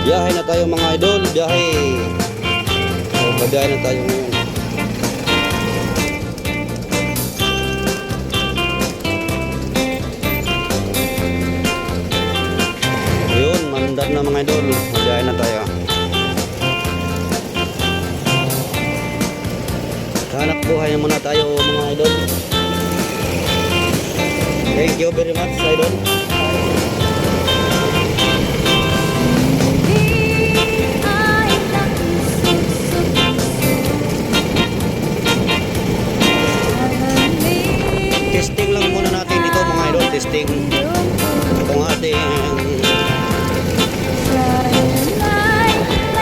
Biyahe na tayo mga idol, biyahe. So, babiyahe na tayo ngayon. Yun, mandar na mga idol. Babiyahe na tayo. Hanap buhay muna tayo mga idol. Thank you very much idol. Testing itong ating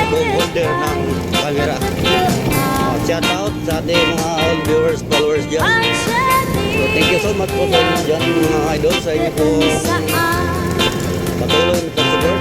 home holder ng camera. Uh, shout out sa ating mga all viewers, followers dyan. So, thank you so much po sa inyo dyan mga idol. Sa inyo po patuloy na pag-support.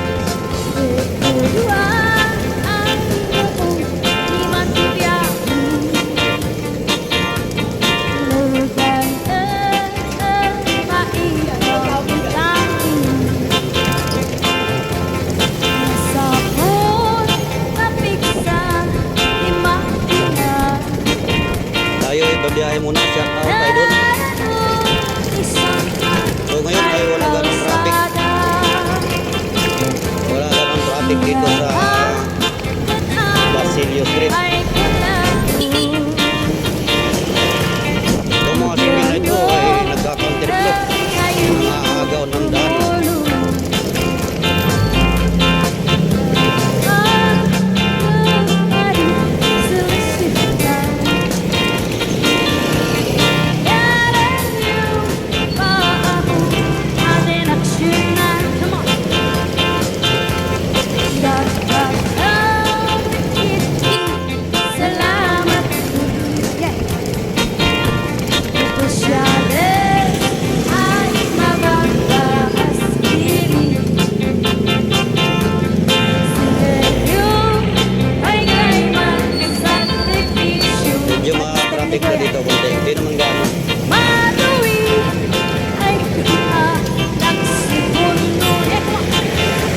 Na dito konti.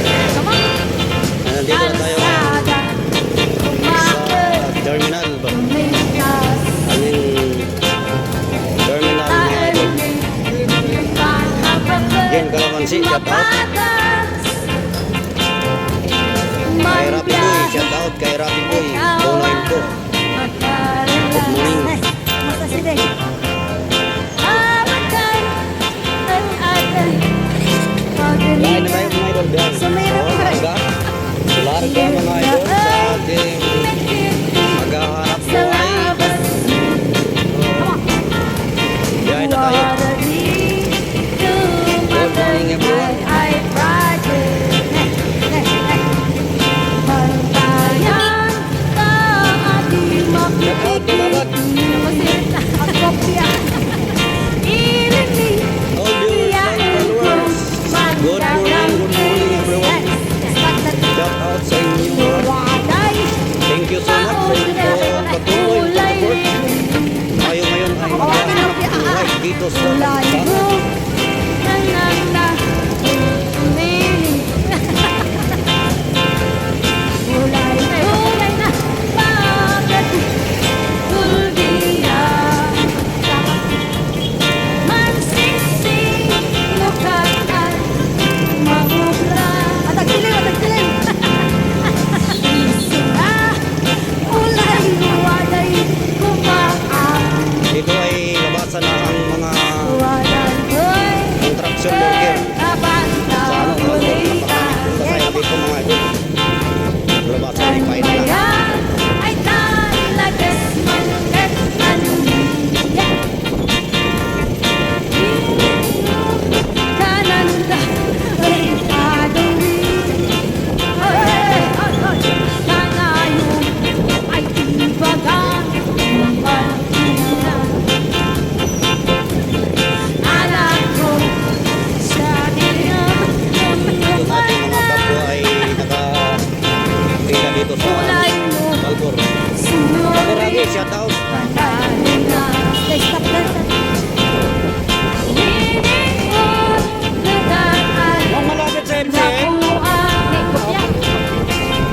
Eh, come on! Nandito na tayo sa terminal. ba? Aming terminal mga idol. Yan, Kalamansi, shout out. Kay Rapi Boy, shout out kay Rapi yeah.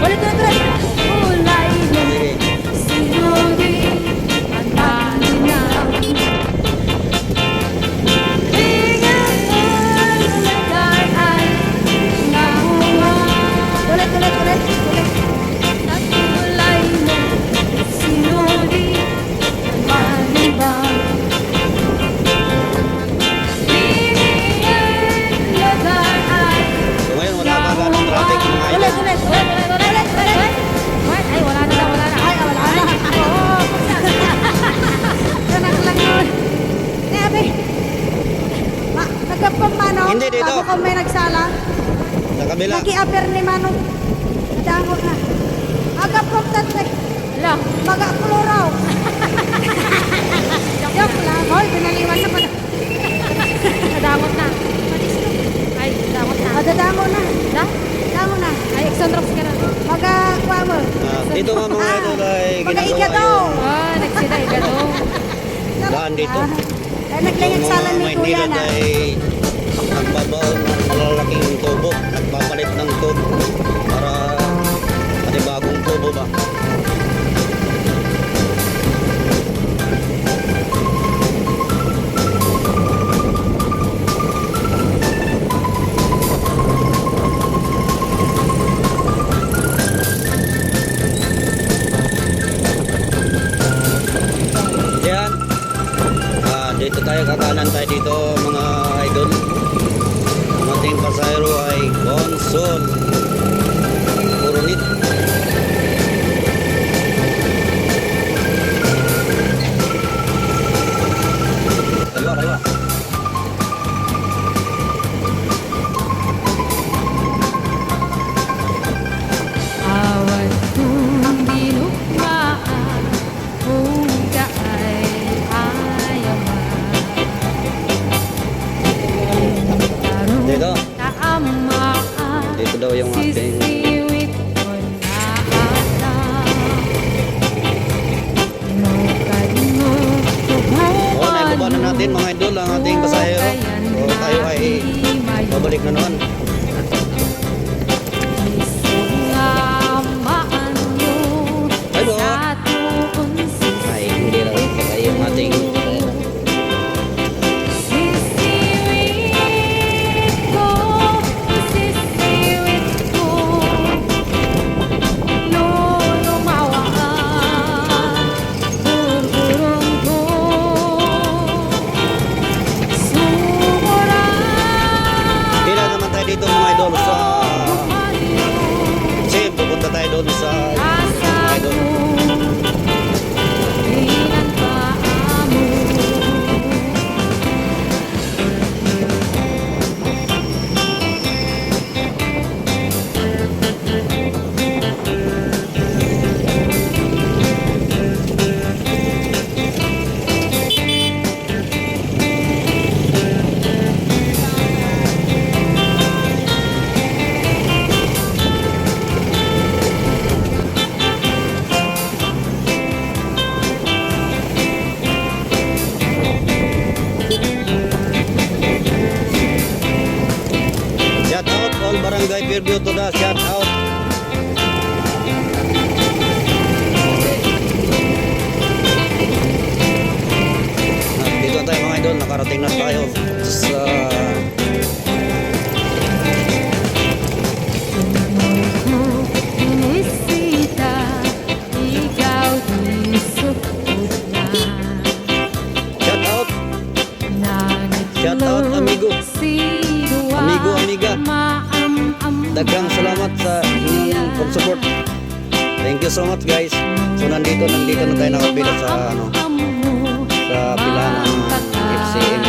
Balik na Hindi, dito. Bago kami nagsala. Sa kabila. Nag-i-appear ni Manong. Dango na. Aga pumtat na. Ala, mag-aplo raw. Joke lang. Hoy, pinaliwan na pala. Nadamot na. Ay, nadamot na. Madadango na. Da? Dango na. Ay, Exondrox ka na. Mag-akwa mo. Ah, dito nga mga idol ay Mag-aiga ginagawa daw. yung Oh, nagsida ka to. daan dito. Ay, naglingit Yung sala ni Kuya na. ay natin mga idol ang ating pasahero. So tayo ay babalik na naman. Dito mga idol. Sa nakarating na tayo sa shout out, amigo. Amigo, amiga. Dagang salamat sa inyong pag-support. Thank you so much guys. So nandito, nandito na tayo nakapila sa ano, sa pilahan